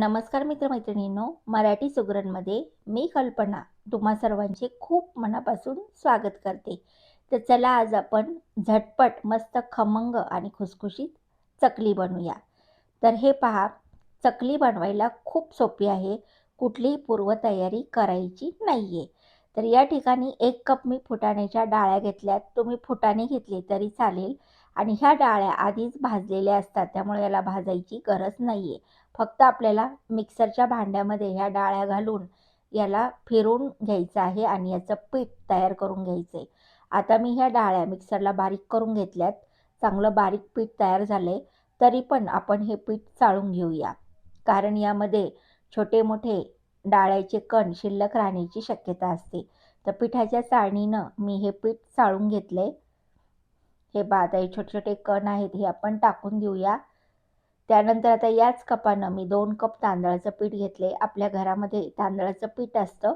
नमस्कार मित्रमैत्रिणींनो मराठी सुगरणमध्ये मी कल्पना तुम्हा सर्वांचे खूप मनापासून स्वागत करते. तर चला आज आपण झटपट मस्त खमंग आणि खुसखुशीत चकली बनवूया. तर हे पहा चकली बनवायला खूप सोपी आहे. कुठलीही पूर्वतयारी करायची नाही आहे तर या ठिकाणी एक कप मी फुटाण्याच्या डाळ्या घेतल्यात. तुम्ही फुटाणे घेतले तरी चालेल. आणि ह्या डाळ्या आधीच भाजलेल्या असतात त्यामुळे याला भाजायची गरज नाही आहे फक्त आपल्याला मिक्सरच्या भांड्यामध्ये ह्या डाळ्या घालून याला फिरून घ्यायचं आहे आणि याचं पीठ तयार करून घ्यायचं आहे आता मी ह्या डाळ्या मिक्सरला बारीक करून घेतल्यात. चांगलं बारीक पीठ तयार झालं आहे तरी पण आपण हे पीठ चाळून घेऊया. कारण यामध्ये छोटे मोठे डाळ्याचे कण शिल्लक राहण्याची शक्यता असते. तर पिठाच्या चाळणीनं मी हे पीठ चाळून घेतलं आहे हे बाद हे छोटे छोटे कण आहेत हे आपण टाकून देऊया त्यानंतर आता याच कपानं मी दोन कप तांदळाचं पीठ घेतले. आपल्या घरामध्ये तांदळाचं पीठ असतं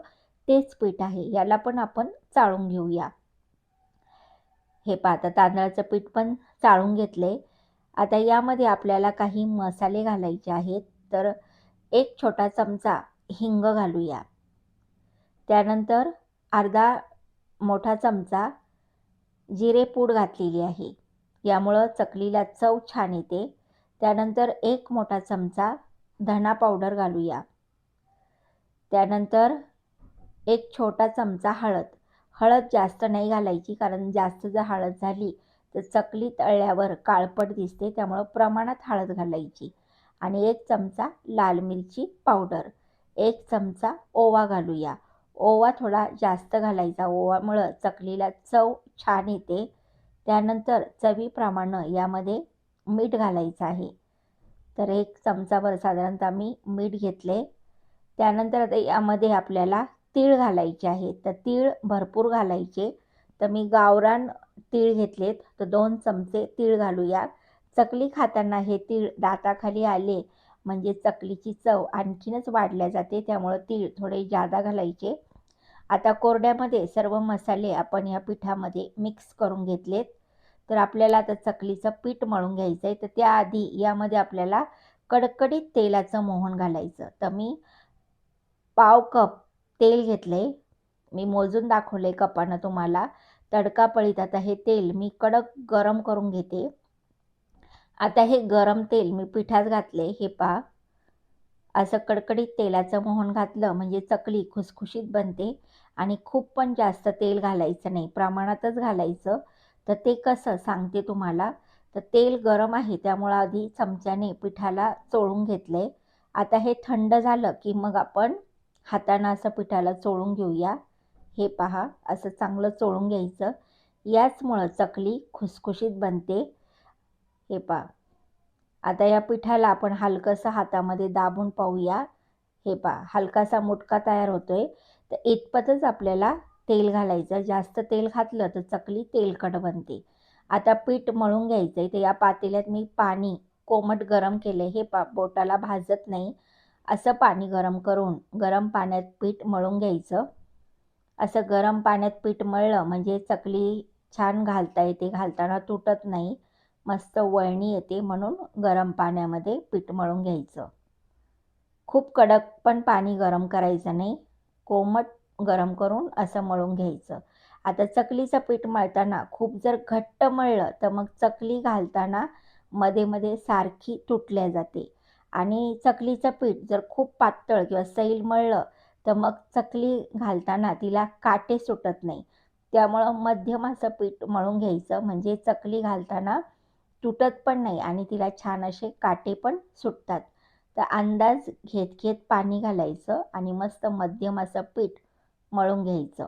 तेच पीठ आहे. याला पण आपण चाळून घेऊया. हे पाहता तांदळाचं पीठ पण चाळून घेतले. आता यामध्ये आपल्याला काही मसाले घालायचे आहेत तर एक छोटा चमचा हिंग घालूया. त्यानंतर अर्धा मोठा चमचा जिरेपूड घातलेली आहे. यामुळं चकलीला चव छान येते. त्यानंतर एक मोठा चमचा धना पावडर घालूया. त्यानंतर एक छोटा चमचा हळद. हळद जास्त नाही घालायची कारण जास्त जर हळद झाली तर चकली तळल्यावर काळपट दिसते. त्यामुळं प्रमाणात हळद घालायची. आणि एक चमचा लाल मिरची पावडर. एक चमचा ओवा घालूया. ओवा थोडा जास्त घालायचा. ओवामुळं चकलीला चव छान येते. त्यानंतर चवीप्रमाणे यामध्ये मीठ घालायचं आहे. तर एक चमचाभर साधारणतः मी मीठ घेतले. त्यानंतर आता यामध्ये आपल्याला तीळ घालायचे आहे. तर तीळ भरपूर घालायचे. तर मी गावरान तीळ घेतलेत. तर दोन चमचे तीळ घालूया. चकली खाताना हे तीळ दाताखाली आले. म्हणजे चकलीची चव आणखीनच वाढल्या जाते. त्यामुळं तीळ थोडे जादा घालायचे. आता कोरड्यामध्ये सर्व मसाले आपण या पिठामध्ये मिक्स करून घेतलेत. तर आपल्याला आता चकलीचं पीठ मळून घ्यायचं आहे तर त्याआधी यामध्ये आपल्याला कडकडीत तेलाचं मोहन घालायचं. तर मी पाव कप तेल घेतलं आहे मी मोजून दाखवलं आहे कपानं तुम्हाला. तडका पळीत आता हे तेल मी कडक गरम करून घेते. आता हे गरम तेल मी पिठात घातले हे पा असं कडकडीत तेलाचं मोहन घातलं म्हणजे चकली खुसखुशीत बनते आणि खूप पण जास्त तेल घालायचं नाही प्रमाणातच घालायचं. तर ते कसं सांगते तुम्हाला? तर तेल गरम आहे त्यामुळं आधी चमच्याने पिठाला चोळून घेतलं आहे आता हे थंड झालं की मग आपण हातानं असं पिठाला चोळून घेऊया. हे पहा असं चांगलं चोळून घ्यायचं. याचमुळं चकली खुसखुशीत बनते. हे पहा. आता या पिठाला आपण हलकंसं हातामध्ये दाबून पाहूया. हे पा हलकासा मुटका तयार होतोय. तर इतपतच आपल्याला तेल घालायचं. जास्त तेल घातलं तर चकली तेलकट बनते. आता पीठ मळून घ्यायचं आहे तर या पातेल्यात मी पाणी कोमट गरम केलं हे पा बोटाला भाजत नाही. असं पाणी गरम करून गरम पाण्यात पीठ मळून घ्यायचं. असं गरम पाण्यात पीठ मळलं म्हणजे चकली छान घालता येते. घालताना तुटत नाही. मस्त वळणी येते म्हणून गरम पाण्यामध्ये पीठ मळून घ्यायचं. खूप कडक पण पाणी गरम करायचं नाही. कोमट गरम करून असं मळून घ्यायचं. आता चकलीचं पीठ मळताना खूप जर घट्ट मळलं तर मग चकली घालताना मध्ये मध्ये सारखी तुटल्या जाते. आणि चकलीचं पीठ जर खूप पातळ किंवा सैल मळलं तर मग चकली घालताना तिला काटे सुटत नाही. त्यामुळं मध्यम असं पीठ मळून घ्यायचं. म्हणजे चकली घालताना तुटत पण नाही आणि तिला छान असे काटे पण सुटतात. तर अंदाज घेत घेत पाणी घालायचं आणि मस्त मध्यम असं पीठ मळून घ्यायचं.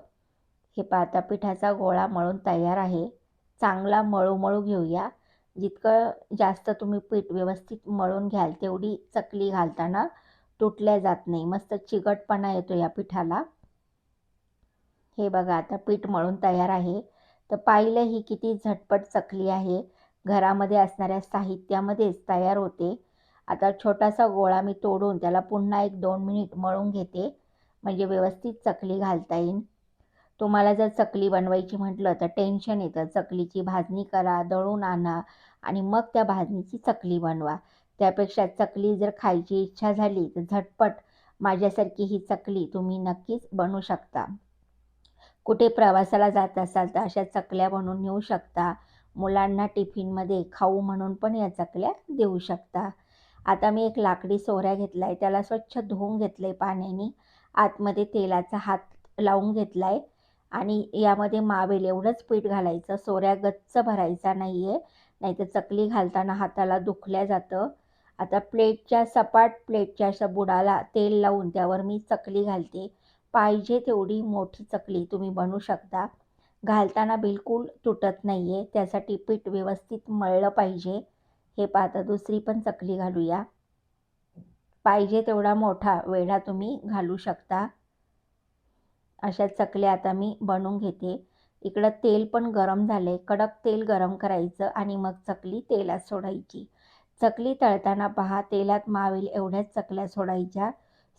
हे पाहता पिठाचा गोळा मळून तयार आहे. चांगला मळू मळू घेऊया. जितकं जास्त तुम्ही पीठ व्यवस्थित मळून घ्याल तेवढी चकली घालताना तुटल्या जात नाही. मस्त चिकटपणा येतो या पिठाला. हे बघा आता पीठ मळून तयार आहे. तर पाहिलं ही किती झटपट चकली आहे. घरामध्ये असणाऱ्या साहित्यामध्येच तयार होते. आता छोटासा गोळा मी तोडून त्याला पुन्हा एक दोन मिनिट मळून घेते. म्हणजे व्यवस्थित चकली घालता येईल तुम्हाला जर चकली बनवायची म्हटलं तर टेन्शन येतं. चकलीची भाजणी करा दळून आणा आणि मग त्या भाजणीची चकली बनवा. त्यापेक्षा चकली जर खायची इच्छा झाली तर झटपट माझ्यासारखी ही चकली तुम्ही नक्कीच बनवू शकता. कुठे प्रवासाला जात असाल तर अशा चकल्या बनवून नेऊ शकता. मुलांना टिफिनमध्ये खाऊ म्हणून पण या चकल्या देऊ शकता. आता मी एक लाकडी सोऱ्या घेतला आहे त्याला स्वच्छ धुवून घेतलं आहे पाण्याने. आतमध्ये तेलाचा हात लावून घेतला आहे आणि यामध्ये मावेल एवढंच पीठ घालायचं. सोऱ्या गच्च भरायचा नाही आहे नाहीतर चकली घालताना हाताला दुखल्या जातं. आता प्लेटच्या सपाट प्लेटच्या अशा बुडाला तेल लावून त्यावर मी चकली घालते. पाहिजे तेवढी मोठी चकली तुम्ही बनवू शकता. घालताना बिलकुल तुटत नाही आहे त्यासाठी पीठ व्यवस्थित मळलं पाहिजे. हे पाहता दुसरी पण चकली घालूया. पाहिजे तेवढा मोठा वेढा तुम्ही घालू शकता. अशा चकल्या आता मी बनवून घेते. इकडं तेल पण गरम झाले कडक तेल गरम करायचं आणि मग चकली तेलात सोडायची. चकली तळताना पहा तेलात मावेल एवढ्याच चकल्या सोडायच्या.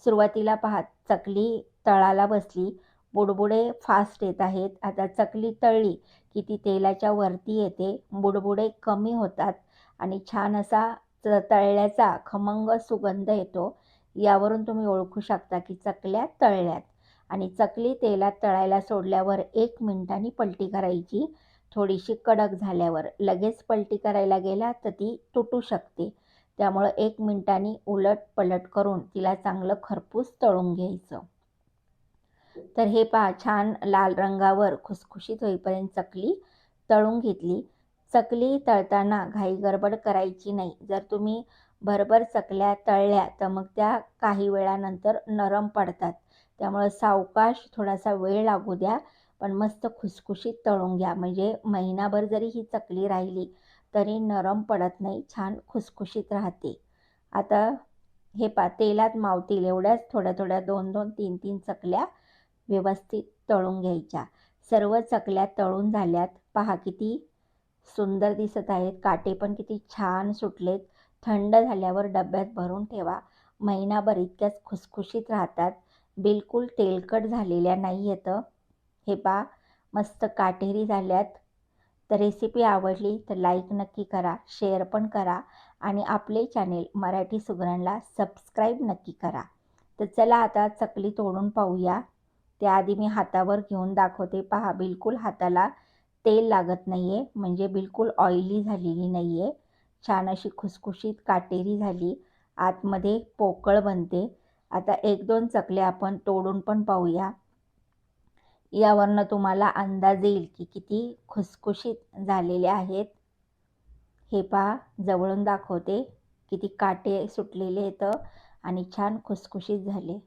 सुरुवातीला पहा चकली तळाला बसली. बुडबुडे फास्ट येत आहेत. आता चकली तळली की ती तेलाच्या वरती येते. बुडबुडे कमी होतात आणि छान असा तळल्याचा खमंग सुगंध येतो. यावरून तुम्ही ओळखू शकता की चकल्या तळल्यात आणि चकली तेलात तळायला सोडल्यावर एक मिनिटांनी पलटी करायची. थोडीशी कडक झाल्यावर लगेच पलटी करायला गेला तर ती तुटू शकते. त्यामुळं एक मिनिटांनी उलट पलट करून तिला चांगलं खरपूस तळून घ्यायचं. तर हे पहा छान लाल रंगावर खुसखुशीत होईपर्यंत चकली तळून घेतली. चकली तळताना घाई गडबड करायची नाही. जर तुम्ही भरभर चकल्या तळल्या तर मग त्या काही वेळानंतर नरम पडतात. त्यामुळं सावकाश थोडासा वेळ लागू द्या पण मस्त खुसखुशीत तळून घ्या. म्हणजे महिनाभर जरी ही चकली राहिली तरी नरम पडत नाही छान खुसखुशीत राहते. आता हे पा तेलात मावतील. एवढ्याच थोड्या थोड्या दोन दोन तीन तीन चकल्या व्यवस्थित तळून घ्यायच्या. सर्व चकल्या तळून झाल्यात. पहा किती सुंदर दिसत आहेत. काटे पण किती छान सुटलेत. थंड झाल्यावर डब्यात भरून ठेवा. महिनाभर इतक्याच खुसखुशीत राहतात. बिलकुल तेलकट झालेल्या नाही येतं हे पा मस्त काटेरी झाल्यात. तर रेसिपी आवडली तर लाईक नक्की करा शेअर पण करा आणि आपले चॅनेल मराठी सुगरणला सबस्क्राईब नक्की करा. तर चला आता चकली तोडून पाहूया. त्याआधी मी हातावर घेऊन दाखवते. पहा बिलकुल हाताला तेल लागत नाही आहे म्हणजे बिलकुल ऑइली झालेली नाही आहे छान अशी खुसखुशीत काटेरी झाली. आतमध्ये पोकळ बनते. आता एक दोन चकले आपण तोडून पण पाहूया. यावरनं तुम्हाला अंदाज येईल की किती खुसखुशीत झालेले आहेत. हे पहा जवळून दाखवते. किती काटे सुटलेले आहेत आणि छान खुसखुशीत झाले.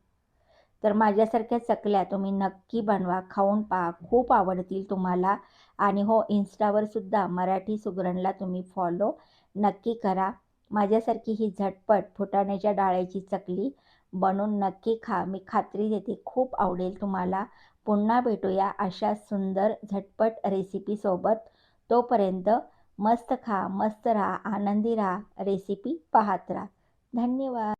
तर माझ्यासारख्या चकल्या तुम्ही नक्की बनवा खाऊन पहा. खूप आवडतील तुम्हाला. आणि हो इन्स्टावर सुद्धा मराठी सुगरणला तुम्ही फॉलो नक्की करा. माझ्यासारखी ही झटपट फुटाण्याच्या डाळ्याची चकली बनवून नक्की खा. मी खात्री देते खूप आवडेल तुम्हाला. पुन्हा भेटूया अशा सुंदर झटपट रेसिपीसोबत तोपर्यंत मस्त खा मस्त राहा आनंदी राहा. रेसिपी पाहत राहा. धन्यवाद.